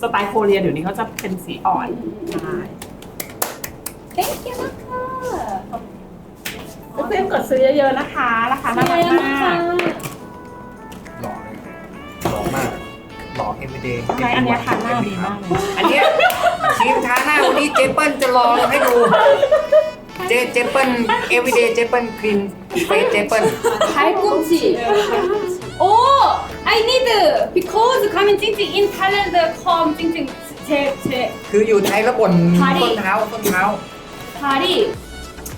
สไตล์โคเรียเดี๋ยวนี้เขาจะเป็นสีอ่อนใช่ 땡큐 마카 เพื่อนๆกดซื้อเยอะๆนะคะ ราคาน่ารัก 수야 มาก 마카 หล่อเลยหล่อมาก หล่อ everyday ทำไมอันเนี้ยทานหน้าดีมากเลย อันเนี้ยครีมทาหน้าวันนี้เจเปิลจะลองให้ดู เจเจเปิล everyday เจเปิลครีมเฟสเจเปิล 발꿈치 오 I need because 가면 찡찡 in Thailand come 찡찡 제제 คืออยู่ไทยแล้วบ่น พาดิ ต้นเท้าต้นเท้า 발이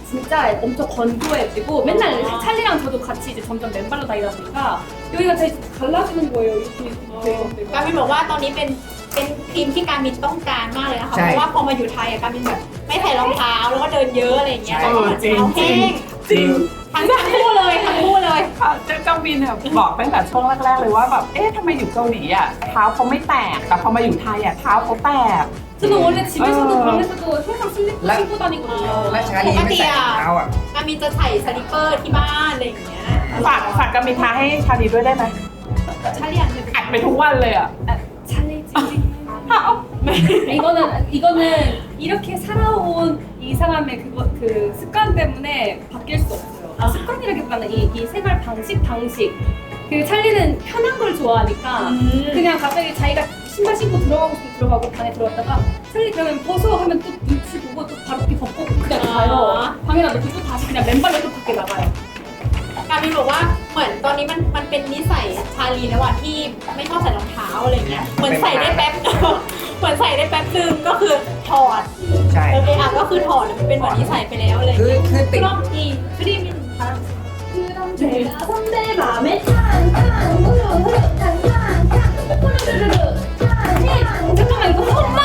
진짜 엄청 건조해지고 맨날 찰리랑 저도 같이 이제 점점 맨발로 다니다 보니까 여기가 되게 갈라지는 거예요 이렇게 이렇게 การมินบอกว่าตอนนี้เป็นเป็นครีมที่การมินต้องการมากเลยนะคะ ใช่ เพราะว่าพอมาอยู่ไทยอะการมินแบบไม่ใส่รองเท้าแล้วก็เดินเยอะอะไรอย่างเงี้ย ใช่ แล้วก็แบบ จริง เท้าแห้ง จริง ทั้งคู่เลยทั้งคู่เลย ค่ะเจ้าเจ้าวินเนี่ยบอกตั้งแต่ช่วงแรกๆเลยว่าแบบ เอ๊ะทำไมอยู่เกาหลีอ่ะเท้าเขาไม่แตก แต่พอมาอยู่ไทยอ่ะเท้าเขาแตก 저는 원래 집에서도 어. 방에서도 항상 슬리퍼 라- 신고 다니거든요 และชาลีไม่ใส่รองเท้าอ่ะ การมินจะใส่สลิปเปอร์ที่บ้านอะไรอย่างเงี้ย ฝากฝากกามินทาให้ชาลีด้วยได้ไหม ชาลีอันเนี่ย อัดไปทุกวันเลยอ่ะ 찰리 찡찡 เอา 이거는 이거는 이렇게 살아온 이상함의 그거 그 습관 때문에 바뀔 수 없어요. 아, 습관이라기보다는 이, 이 생활 방식 방식. 그 찰리는 편한 걸 좋아하니까 그냥 갑자기 자기가 신발 신고 들어가고 싶으면 들어가고 방에 들어갔다가 찰리 그러면 벗어 하면 또 눈치 보고 또 바로 이렇게 덮고 그냥 가요. 방에다 놓고 또 다시 그냥 맨발로 또 밖에 나가요. การมินบอกว่าเหมือนตอนนี้มันมันเป็นนิสัยชาลีแล้วอะที่ไม่ชอบใส่รองเท้าอะไรเงี้ยเหมือนใส่ได้แป๊บ เ หมือนใส่ได้แป๊บนึงก็คือถอด ใช่ เอออะก็คือถอดมันเป็นเหมือนนิสัยไปแล้วอะไร คือ เงี้ย คือติด 그럼 이 크림은 바람 그럼 제가 선배 맘에 탕탕 후루후루 탕탕탕 후루루루 탕탕 잠깐만 이거 헛맘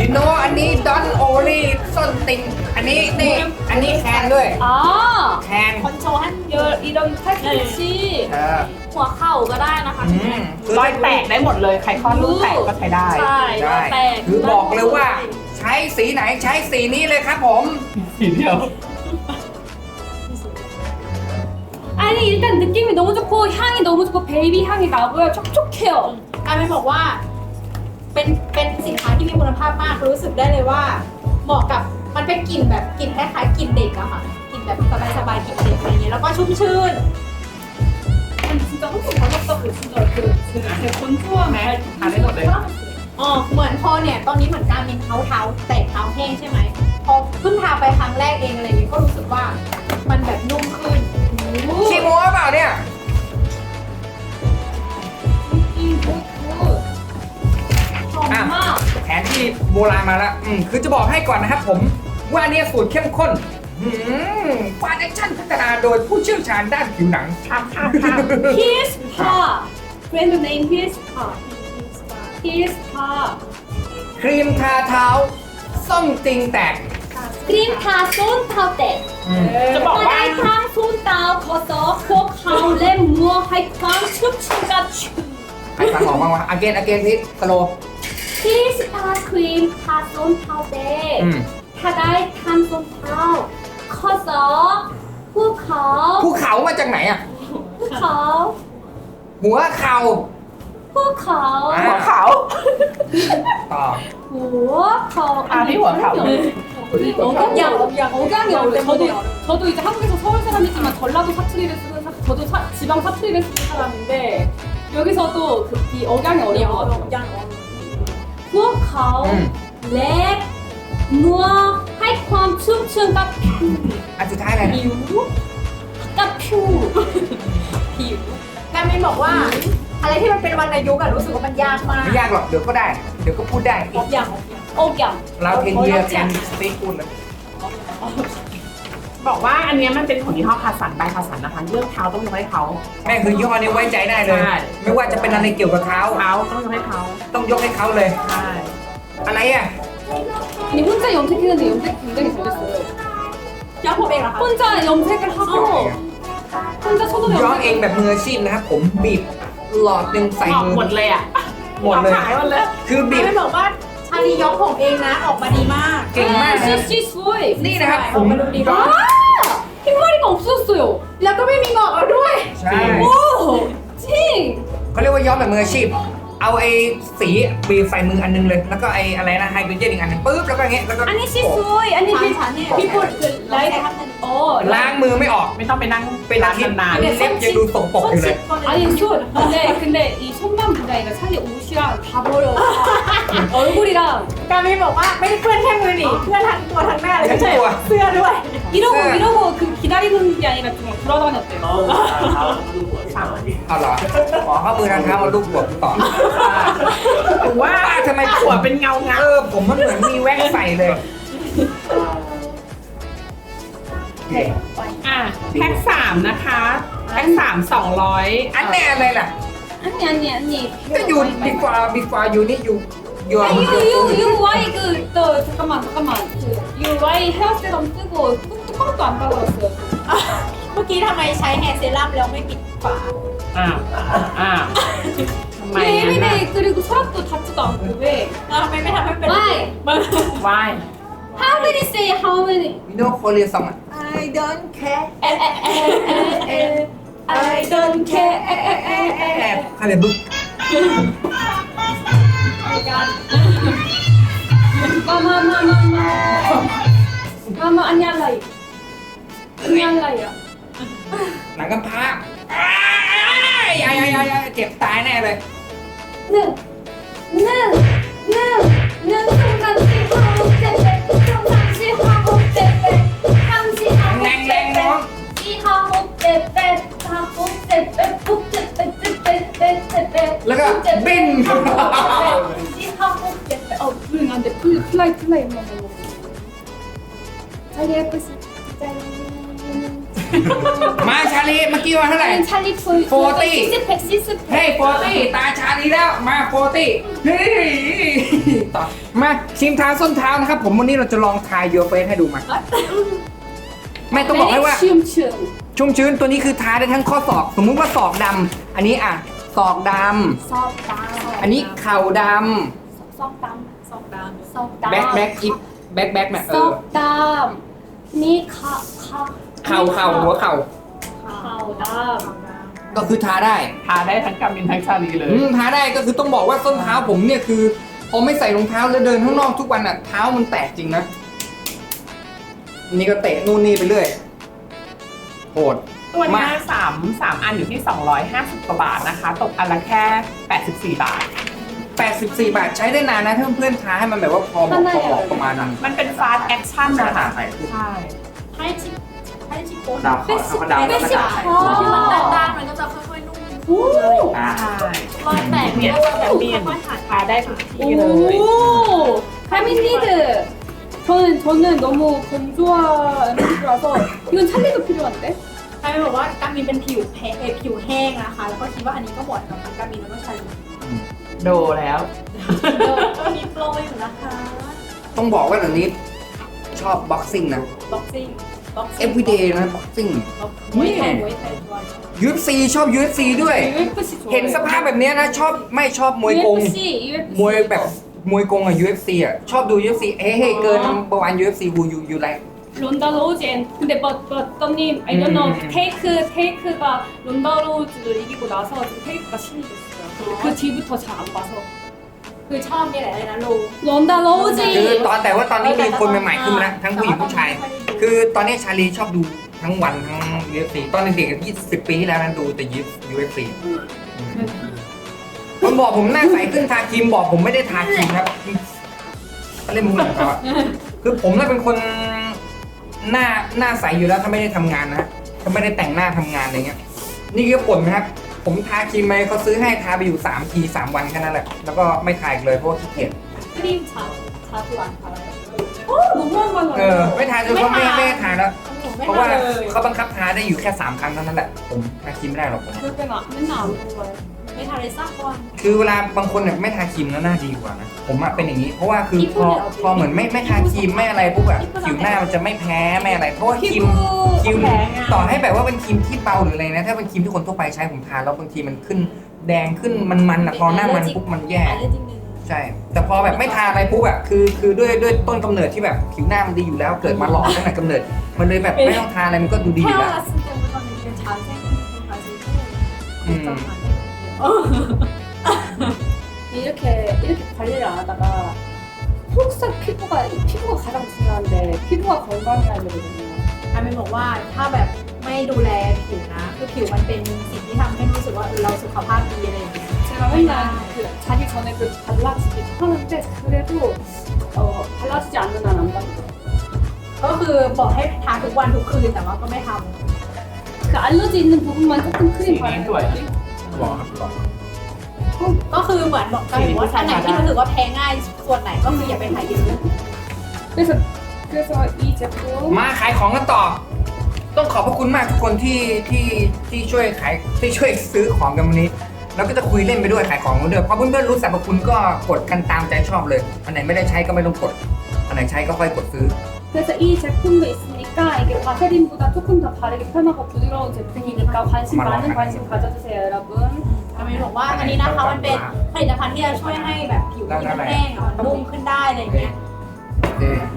ยูโนอันนี้ดอนโอลีส้นติง อันนี้นี่ อันนี้แคนด้วย 아 แคน คอนโทรล 열, 이런 팔꿈치 เออ หัวเข่าก็ได้นะคะ อืมคือ รอยแตกได้หมดเลย ใครคลอดลูกแตกก็ใช้ได้ ใช่รอยแตก คือบอกเลยว่า ใช้สีไหนใช้สีนี้เลยครับผม สีเดียว 아니 일단 느낌이 너무 좋고 향이 너무 좋고 베이비 향이 나고요 촉촉해요 การไม่บอกว่า เป็นเป็นสินค้าที่มีคุณภาพมากรู้สึกได้เลยว่า เหมาะกับมันเป็นกลิ่นแบบกลิ่นคล้ายๆกลิ่นเด็กอะค่ะกลิ่นแบบสบายๆกลิ่นเด็กอะไรเงี้ยแล้วก็ชุ่มชื่นมันจะรู้สึกว่ามันจะอุ่นเลยคือคือคือคุ้นทั่วไหมทานได้หมดเลยอ๋อเหมือนพอเนี่ยตอนนี้เหมือนการมีเท้าเท้าแตะเท้าแห้งใช่ไหมพอขึ้นทาไปครั้งแรกเองอะไรเงี้ยก็รู้สึกว่ามันแบบนุ่มขึ้นชิมว่าเปล่าเนี่ย โบราณมาแล้วอืมคือจะบอกให้ก่อนนะครับผม ว่าเนี่ยสูตรเข้มข้นฟาร์แอคชั่นพัฒนาโดยผู้เชี่ยวชาญด้านผิวหนัง ข้ามข้ามข้าม 히스파 브랜드 네임 히스파 히스파 ครีมทาเท้าส้มติงแตก 크림 타 손타오 때 อืม จะบอกว่า 하이탕 손타오 커서 코카오 렘 무어 하이탕 춤추가 추 ใครฟังออกบ้างวะอเกนอเกนพิสโล 히스파 크림 타 손타오 때 อืม 타다이 탐 손타오 커서 후카오 ภูเขามาจากไหนอ่ะ 후카오 หัวเข่า 후카오 อ่ะ หัวขาว ต่อ 후카오 아, 네, 후카오. 억양이 야, 야, 억양이 야, 어려워. 저도 야, 저도 이제 한국에서 서울 사람이지만 전라도 사투리를 쓰는 사, 저도 사, 지방 사투리를 쓰는 사람인데 여기서도 그, 이 억양이 เหนี พวกเขาเล็กนัวให้ความชุ่มชื่นกับผิวอันสุดท้ายอะไรผิวกับผิวผิวแม่ม่บอกว่า อะไรที่มันเป็นวันรายุกอะรู้สึกว่ามันยากมากไม่ยากหรอกเดี๋ยวก็ได้ เดี๋ยวก็พูดได้ อกอย่างอกอย่างกย่าเราเทนเยียร์เทนสติ๊กคุณนะ บอกว่าอันเนี้ยมันเป็นของยี่ห้อคาสันใบคาสันนะคะเลือกเท้าต้องยกให้เขา แม่คือยี่ห้อนี้ไว้ใจได้เลย ใช่ ไม่ว่าจะเป็นอะไรเกี่ยวกับเท้า เท้าต้องยกให้เขา ต้องยกให้เขาเลย ใช่ อะไรอ่ะ 아니 혼자 염색했는데 염색 굉장히 잘 됐어요 ย้อมผมเองเหรอคะ 혼자 염색을 하고 혼자 소독 ย้อม 염색 เองแบบมืออาชีพนะครับผมบีบหลอดหนึ่งใส่ ออก มือ หมดเลยอ่ะ หมดเลย ขายหมดเลย คือบี การ บ มินบอกว่าช าลีย้อมผมเองนะ ออกมาดีมาก เก่งมากนะ CC 스웨이 นี่นะครับ อ ผ อก ม มาดูดีมาก 아! 흰머리가 없었어요. แล้วก็ไม่มีงอกแล้วด้วย ใช่ 오! 찡! เขาเรียกว่าย้อมแบบมืออาชีพ เอาไอ้สีบีบใส่มืออันนึงเลย แล้วก็ไอ้อะไรนะไฮโดรเจนอีกอันนึงปุ๊บแล้วก็อย่างเงี้ยแล้วก็ 아니 시소이 아니 ทาง 비 ฉันเนี่ย people 그 ไลฟ์ 라이트 ทำทัน 어 ล้างมือไม่ออก ไม่ต้องไปนั่ง เป็นอาทิตย์ นาน เล็บยังดูสกปรกอยู่เลย 아니 손 근데 근데 이 손만 부자이가 찰리 옷이랑 다 버려 얼굴이랑 การมีบอกว่าไม่ได้เพื่อนแค่มือหนีเพื่อนทั้งตัวทั้งหน้าเลย ทั้งตัว เสื้อด้วย 이러고 네. 이러고 그 기다리는 게 아니라 좀 돌아다녔대요 เอาเหรอขอเข้ามือทางเท้ามาลูกหัวต่อ หรือว่า ป้าทำไม หัวเป็นเงาเงา เออผมมันเหมือนมีแว็กใส่เลย อ่ะแพ็คสามนะคะแพ็คสามสองร้อย อันแน่เลยล่ะ 아니 아니 아니 ก็อยู่ before before อยู่นี่อยู่อยู่ 아, you you you why 그또 잠깐만 잠깐만 그 you why 헤어세럼 뜨고 뚜껑도 안 닫았어요 เมื่อกี้ทำไมใช้แฮร์เซรั่มแล้วไม่ปิดฝา อ่าอ่าทำไม 왜 งั้นน่ะ everyday 그리고 서랍도 닫지도 않고 왜 แล้วทำไมไม่ทำให้เป็น why ว่าย How many say how many? You know Korean song? ah? I don't care. Eh eh eh, eh, eh, eh. I don't care. Eh, eh, bước. Oh mama, mama, mama. Mama, anh nhanh lại. Anh nhanh lại ạ. หนังกำพร้าอ้ายอ้ายอ้ายอ้ายอ้ายเจ็บตายแน่เลย หนึ่งหนึ่งหนึ่งหนึ่งสองสาม ทำมุกเจ็บเป็ดทำมุกเจ็บเป็ดปุ๊บเจ็บเป็ดเจ็บเป็ดเจ็บเป็ดเจ็บแล้วก็บินที่วุกเจ็บเป็ดเอาพึ่งอันเด็ดพึ่งไล่ไล่มาชาลีก็สิใจมาชาลีเมื่อกี้ว่าเท่าไหร่ชาลีฟูโฟตี้สิบเอ็ดสิบเฮ้ยโฟตี้ตาชาลีแล้วมาโฟตี้เฮ้ยมาชิมท้าส้นเท้านะครับ ผมวันนี้เราจะลองทายโยเฟสให้ดูมา ไม่ต้องบอกให้ว่า ชื่มชื่นชุ่มชื้นตัวนี้คือทาได้ทั้งข้อศอก สมมุติว่าศอกดำอันนี้อะศอกดำซอกดำอันนี้เข่าดำซอกดำซอกดำซอกดำแบ็คแบ็คอีฟแบ็คแบ็คแนี่ซอกดำนี่ขาขาเข่าเข่าหัวเข่าเข่าดำก็คือทาได้ ทาได้ทั้งกามินทั้งชาลีเลย อืมทาได้ก็คือต้องบอกว่าส้นเท้าผมเนี่ยคือพอไม่ใส่รองเท้าแล้วเดินข้างนอกทุกวันอะเท้ามันแตกจริงนะ นี่ก็เตะนู่นนี่ไปเรื่อยโหด ตัวเนี้ย มา สามสามอันอยู่ที่ 250กว่าบาทนะคะ ตกอันละแค่ 84 บาท 84 บาทใช้ได้นานนะถ้าเพื่อนๆทาให้มันแบบว่าพอเหมาะพอเหมาะประมาณนั้น มันเป็นฟาสต์แอคชั่นนะคะ ใช่ ใช่ ให้ชิให้ชิโก้ ดาวขอเอาเขาดาวแล้วก็จ่าย ที่มันด้านๆมันก็จะค่อยๆนุ่ม 오 อ่า ใช่ รอยแตกเนี่ยแบบมีค่อยๆหาย ทาได้ทุกที่เลย 오 카민리드 저는 저는 너무 건조한 피부라서 이건 찰리도 필요한데 ใครบอกว่าการมินเป็นผิวแพ้เอ่อผิวแห้งนะคะ แล้วก็คิดว่าอันนี้ก็เหมาะกับทั้งการมินแล้วก็ชาลี โดแล้ว ก็มีโปรอยู่นะคะ ต้องบอกว่าเดี๋ยวนี้ชอบบ็อกซิ่งนะ บ็อกซิ่งบ็อกซิ่ง everyday นะบ็อกซิ่ง มวยไทยมวยไทยด้วย UFC ชอบ UFC ด้วย UFC เห็นสภาพแบบเนี้ยนะชอบไม่ชอบมวยกง UFC UFC มวยแบบ มวยกงอะ UFC อะชอบดู UFC เฮ้ยเฮ้ยเกินประมาณ UFC who you you like 론다 로젠 근데 뭐 버터님 I don't know 음, 음, 음. 테이크 테이크가 론다 로즈를 이기고 나서 지금 테이크가 신이 됐어요 그 뒤부터 잘 안 봐서 คือชอบนี่แหละเลยนะลูก 론다 คือ 로즈 ตอนแต่ว่าตอนนี้มีคนใหม่ๆขึ้นมาแล้วทั้งผู้หญิงผู้ชาย คือตอนนี้ชาลีชอบดูทั้งวันทั้ง UFC ตอนเด็กๆยี่สิบปีที่แล้วนั้นดูแต่ UFC มั นบอกผมหน้าใสขึ้นทาครีมบอกผมไม่ได้ทาครีมครับเขาเล่นมุกของเขาอะคือผมน่ะเป็นคนหน้าหน้าใสอยู่แล้วถ้าไม่ได้ทำงานนะถ้าไม่ได้แต่งหน้าทำงานอะไรเงี้ย นี่คือผลนะครับ ผมทาครีมไปเขาซื้อให้ทาไปอยู่3ที3วันแค่นั้นแหละ แล้วก็ไม่ทาอีกเลยเพราะว่าขี้เกียจ ครีมชาชาตัวอันอะไร 너무 한 เออ ไม่ทาจนเขาไม่ไม่ให้ทาแล้ว ไม่ เพราะว่า ทำเลย เขาบังคับทาได้อยู่แค่ 3 ครั้งเท่านั้นแหละ ผมทาครีมไม่ได้หรอกผม 그럴 때는 맨날 안 먹어요 ไม่ทำเลยสักวันคือเวลาบางคนเนี่ยไม่ทาครีมแล้วหน้าดีกว่านะผมอะเป็นอย่างนี้ เพราะว่าคือพอพอเหมือนไม่ไม่ทาครีมไม่อะไรปุ๊บอะผิวหน้ามันจะไม่แพ้ไม่อะไรเพราะว่าครีมครีมต่อให้แบบว่าเป็นครีมที่เบาหรืออะไรนะถ้าเป็นครีมที่คนทั่วไปใช้ผมทาแล้วบางทีมันขึ้น แดงขึ้นมันๆอะพอหน้ามันปุ๊บมันแย่อันนี้จริงใช่ แต่พอแบบไม่ทาอะไรปุ๊บอะคือคือด้วยด้วยต้นกำเนิดที่แบบผิวหน้ามันดีอยู่แล้วเกิดมาหล่อตั้งแต่กำเนิด มันเลยแบบไม่ต้องทาอะไรมันก็ดูดีอยู่แล้ว 이렇게 이렇게 관리를 안 하다가 톡싹 피부가 이 피부가 가장 중요한데 피부가 건강해야 되거든요. อาเมนบอกว่าถ้าแบบไม่ดูแลผิวนะ คือผิวมันเป็นสิ่งที่ทำให้รู้สึกว่าเออเราสุขภาพดีอะไรอย่างเงี้ย 제가 맨날 그 자기 전에 그 발라주기 하는데 그래도 어, 발라주지 않는 한 안 바르더라고요. ก็คือบอกให้ทาทุกวันทุกคืนแต่ว่าก็ไม่ท 그 알러지 있는 부분만 조금 สี 크림 นี้ 바르는 สวย 거지. บอกครับบอก ำก็คือเหมือนบอกกันว่าอันไหนที่รู้สึกว่าแพ้ง่ายส่วนไหนก็คืออย่าไปทาเยอะ 그래서 그래서 이 제품 มาขายของกันต่อ ต้องขอบพระคุณมากทุกคนที่ที่ที่ช่วยขายที่ช่วยซื้อของกันวันนี้ แล้วก็จะคุยเล่นไปด้วยขายของกันด้วยเพราะเพื่อนๆรู้สรรพคุณก็กดกันตามใจชอบเลย อันไหนไม่ได้ใช้ก็ไม่ต้องกด อันไหนใช้ก็ค่อยกดซื้อ 그래서 이 제품도 있으니 다. 약간 이게 바세린보다 조금 더 바르게편하고 부드러운 제품이니까 관심 많은 관심 가져주세요 여러분 ทำไมบอกว่าอันนี้นะคะมันเนผลิตภัณที่จะช่วยให้แบบผิวที่แห้งนุ่มขึ้นได้อะไรเงี้ย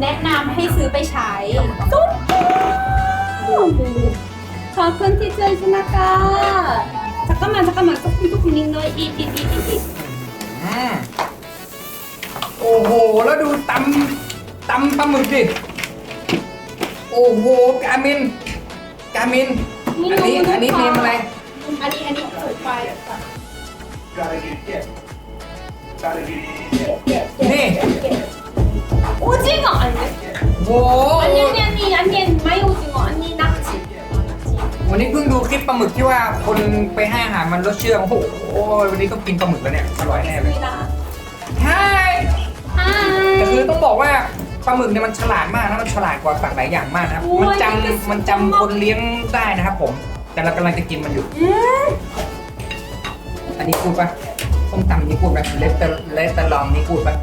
แนะนำให้ซื้อไปใช้คุณที่ช่วยฉันนะคะจักด가끔 티즈 해주나까 잠깐만 잠깐만 조금 조금นึ่งหน่อยอีอีอีอีโอ้โห แล้วดูตำตำปลาหมึกดิ โอ้โหกามิน กามิน อันนี้อันนี้เนมอะไร อันนี้อันนี้ถูกไปนี่โอจิงเหรอันนี้โอ้อันนี้อันนี้อันนี้ไม่โอจิงเหรอันนี้นักจิตวันนี้เพิ่งดูคลิปปลาหมึกที่ว่าคนไปให้อาหารมันรสเชื่องโอ้โหวันนี้ต้องกินปลาหมึกแล้วเนี่ยอร่อยแน่เลยใช่แต่คือต้องบอกว่า ปลาหมึกเนี่ยมันฉลาดมากนะมันฉลาดกว่าสัตว์หลายอย่างมากนะครับ โอ้ยมันจนี่คือำมันจำคนเลี้ยงได้นะครับผม แต่เรากำลังจะกินมันอยู่อันนี้พูดปะส้มตำนี้พูดปะเลสเตอร์เลสเตอร์ลองนี้พูดปะ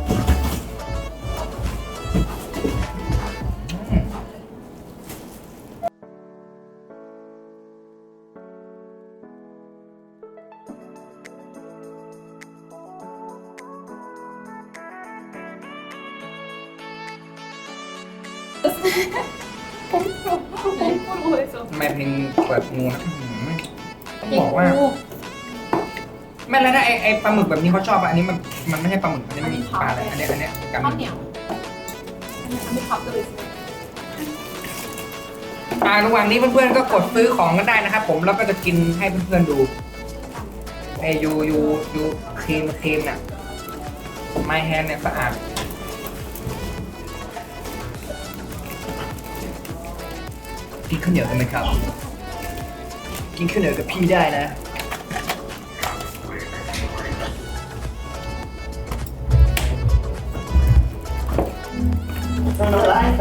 ปลาหมึกแบบนี้เขาชอบอะอันนี้มันมันไม่ใช่ปลาหมึกอันนี้มันปลาอะไรอันเนี้ยอันเนี้ยกับข้าวเหนียวอันนี้มีพับเลยอ่าระหว่างนี้เพื่อนๆก็กดซื้อของกันได้นะครับผมแล้วก็จะกินให้เพื่อนๆดูไอยูยูยูครีมครีมเนี่ยไมแฮนเนี่ยสะอาดกินข้าวเหนียวกันไหมครับ กินข้าวเหนียวกับพี่ได้นะ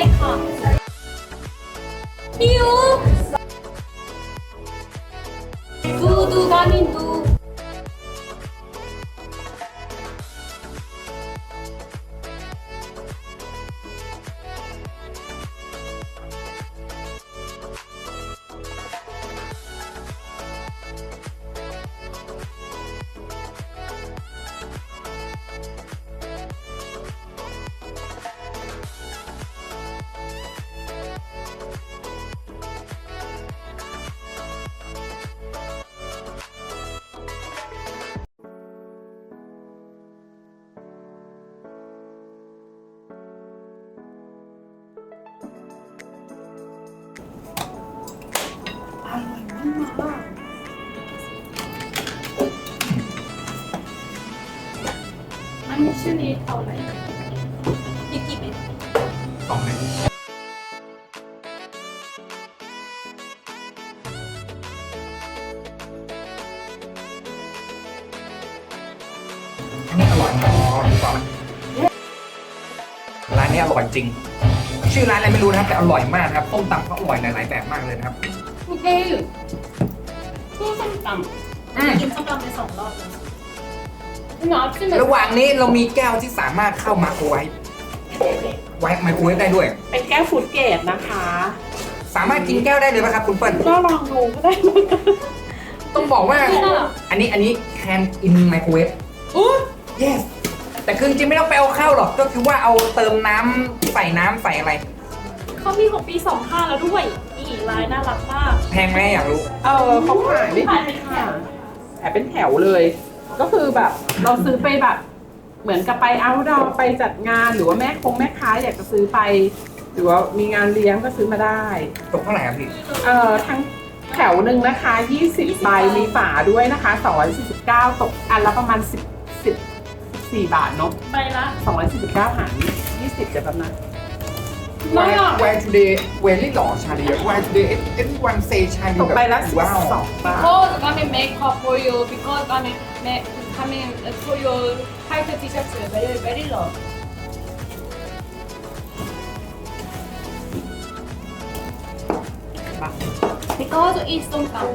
in a like you 두두 ชื่อนี้เอาอะไรอีกกี่เม็ดสองเม็ร่อยร้านนี้อร่อยจริง ชื่อร้านอะไรไม่รู้นะครับแต่อร่อยมากครับต้มตำเขาอร่อยหลายๆแบบมากเลยนะครับ โอเคต้มตำอืมกินต้มตำไปสองรอบ ระหว่างนี้เรามีแก้วที่สามารถเข้ามาโครไว้ ไว้ไมโครเวฟได้ด้วย เป็นแก้วฟูดเกรดนะคะ สามารถกินแก้วได้เลยไหมครับคุณเปิ้ลก็ลองดูก็ได้ต้องบอกว่า อันนี้อันนี้แทนกินไมโครเวฟอู้ yes แต่คือจริงไม่ต้องไปเอาเข้าหรอก ก็คือว่าเอาเติมน้ำใส่น้ำใส่อะไร เขามีของปีสองห้าแล้วด้วยนี่ลายน่ารักมาก แพงไหมอยากรู้ เออเขาขายไม่ขายเป็แถวขายเป็นแถวเลย ก็คือแบบเราซื้อไปแบบ เหมือนกับไปเอาดอไปจัดงานหรือว่าแม่คงแม่ค้าอยากจะซื้อไป หรือว่ามีงานเลี้ยงก็ซื้อมาได้ ตกเท่าไหร่ครับพี่เอ่อทั้งแถวหนึ่งนะคะ 20ใบมีฝาด้วยนะคะ249 ตกอันละประมาณ 10 14 บาทเนาะไปละ249หาร20เดี๋ยวแป๊บนะ뭐 야? Where today very หล่อชาลี Where today everyone say ชาลีตกแบบใบละว้าว12บาท Because coming makeup for you. Because coming make coming for your tight t-shirt. Very very low. Because it's 솜 땀.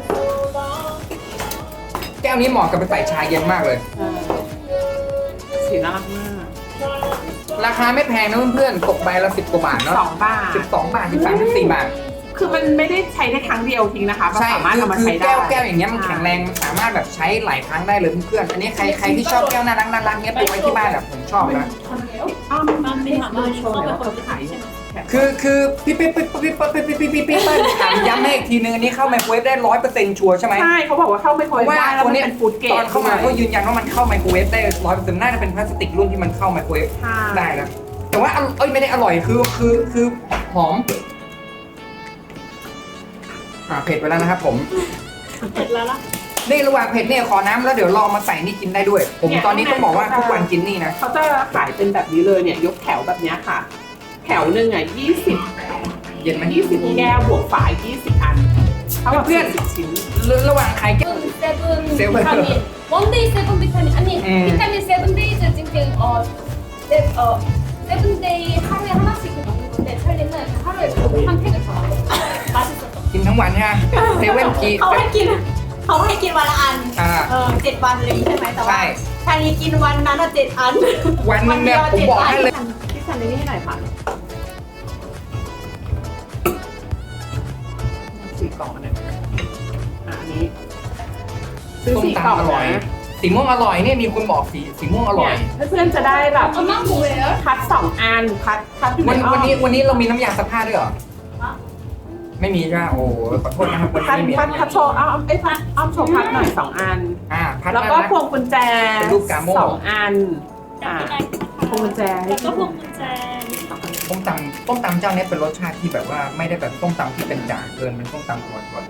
แก้วนี้เหมาะกับไปใส่ชาเย็นมากเลยเออสีน่ารักมากราคาไม่แพงนะเพื่อนๆตกใบละสิบกว่าบาทเนาะ2บาทสิบสองบาทสิบสามสิบสี่บาท คือมันไม่ได้ใช้ได้ครั้งเดียวทิ้งนะคะมันใช่สามารถคือเอามาคือใช้ได้ แก้วแก้วอย่างเงี้ยมันแข็งแรงมันสามารถแบบใช้หลายครั้งได้เลยเพื่อนๆอันนี้ใครใครที่ชอบแก้วน่ารักน่ารักเนี้ยไปไว้ที่บ้านแบบผมชอบนะอ้าวมันเป็นถามว่าอันนี้เข้าไปคนที่ขายใช่ไหมคือคือพี่ปิ๊บปิ๊บปิ๊บปิ๊บปิ๊บปิ๊บปิ๊บปิ๊บปิ๊บถามย้ำให้อีกทีนึงอันนี้เข้าไมโครเวฟได้ร้อยเปอร์เซ็นต์ชัวร์ใช่ไหมใช่เขาบอกว่าเข้าไม่ค่อยว่าได้แล้วตัวมันเนี้ยเป็นฟูดเกรตดอนเข้ามาเขายืนยันว่ามันเข้าไมโครเวฟได้ร้อยเปอร์เซ็นต์น่าจะเป็นพลาสติกรุ่นที่มันเข้าไมโครเวฟใช่ ได้นะแต่ว่าอร่อยเอ้ยไม่ได้อร่อยคือคือคือหอม อ่าเผ็ดไปแล้วนะครับผม เสร็จแล้วล่ะ นี่ระหว่างเผ็ดเนี่ยขอน้ำแล้วเดี๋ยวลองมาใส่นี่กินได้ด้วย ผมตอนนี้ต้องบอกว่าทุกวันกินนี่นะ เขาจะขายเป็นแบบนี้เลยเนี่ย ยกแถวแบบเนี้ยค่ะ แถวหนึ่งอ่ะยี่สิบ เย็นไหม ยี่สิบแก้วบวกฝายี่สิบอันเท่ากับ เพื่อน สิบชิ้น ระหว่างขายแก้ว 세븐 세븐. 비타민. 원데이 세븐 비타민. 아니 음. 비타민 세븐 데이즈 지금 어, 세, 어 세븐 데이 하루에 하나씩 먹는 건데 찰리는 하루에 한 팩을 더 먹어. 맛있었어. กินทั้งวันเนี่ยเซเว่นกินเขาให้กินเขาให้กินวันละอันเออเจ็ดวันเลยใช่ไหมแต่ว่าใช่ ชาลีกินวันนั้นอะเจ็ดอันวันนึงเนี่ยผมบอกให้เลย พี่ซันนี่ให้หน่อยค่ะสี่กล่องเนี่ยอันนี้ซื้อสี่กล่องอร่อยสีม่วงอร่อยเนี่ยมีคนบอกสีสีม่วงอร่อยเพื่อนจะได้แบบ เอามากหมูเลยรอคัดสองอันคัดคัดอยู่ในวันอ้อวันนี้วันนี้เรามีน้ำยาซักผ้าด้วยเหรอ ไม่มีใช่ไหมโอ้ขอโทษนะครับวันคัดนี้ไม่มีคัดคัดโชว์อ้อมไอ้ยพัดอ้อมโชว์พัดหน่อยสองอัน อ่าพัดแล้วมาก็นะพวงกุญแจเป็นรูปกาโม่ สองอัน อ่าพวงกุญแจให้แล้วก็พวงกุญแจต้มตำต้มตำเจ้าเนี้ยเป็นรสชาติที่แบบว่าไม่ได้แบบต้มตำที่เป็นจ่าเกินเป็นต้มตำก่อนก่อน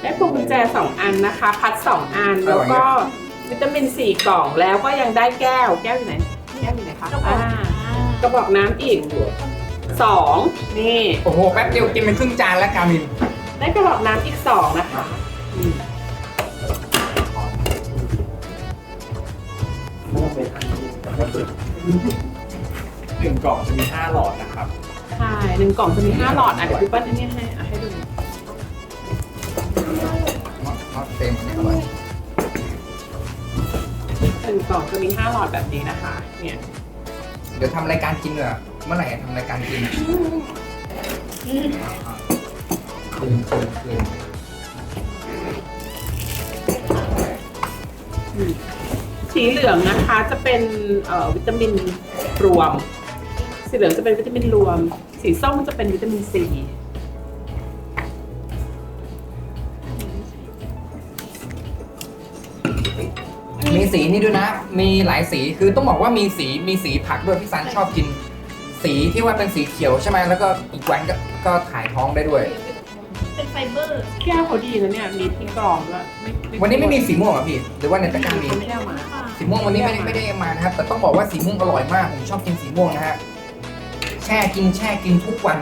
ได้พวงกุญแจสองอันนะคะ พัดสองอันอร่แล้วอยก็วิตามินสี่กล่องแล้วก็ยังได้แก้ว แก้วอยู่ไหน แก้วอยู่ไหนคะอ่ากระบอกน้ำอีก สองนี่โอ้โหแป๊บเดียวกินเป็นครึ่งจานแล้วกามินได้กระบอกน้ำอีกสองนะคะอืมหนึ่งกล่องจะมี5หลอดนะครับ ใช่หนึ่งกล่องจะมีห้าหลอดอะเดี๋ยวพี่เปิ้ลอันนี้ให้อะให้ดูมอสมอสเต็มอันนี้อร่อยหนึ่งกล่องจะมีห้าหลอดแบบนี้นะคะ เนี่ย เดี๋ยวทำรายการกินเลย เมื่อไหร่ทำรายการกินคืนคืนคืนสีเหลืองนะคะจะเป็นเอ่อวิตามินรวม สีเหลืองจะเป็นวิตามินรวม สีส้มจะเป็นวิตามินซีมีสีนี่ด้วยนะ มีหลายสีคือต้องบอกว่ามีสีมีสีผักด้วยพี่ซันชอบกิน สีที่ว่าเป็นสีเขียวใช่ไหมแล้วก็อีกวันก็ก็ถ่ายท้องได้ด้วย เป็นไฟเบอร์ แก้วเขาดีนะเนี่ยมีที่กรองด้วยไม่วันนี้ไม่มีสีม่วงเหรอพี่หรือว่าในตะกร้ามีไม่ได้เอามาสีม่วงวันนี้ไม่ได้ไม่ได้มานะครับ แต่ต้องบอกว่าสีม่วงอร่อยมากผมชอบกินสีม่วงนะฮะแช่กินแช่กินทุกวัน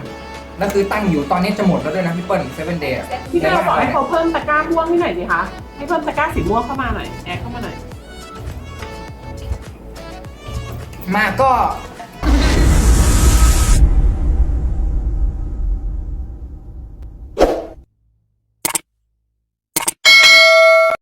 แล้วคือตั้งอยู่ตอนนี้จะหมดแล้วด้วยนะพี่เปิ้ลเซเว่นเดย์พี่เปิ้ลบอกให้เขาเพิ่มตะกร้าม่วงให้หน่อยดิคะให้เพิ่มตะกร้าสีม่วงเข้ามาหน่อยแอดเข้ามาหน่อยมาก็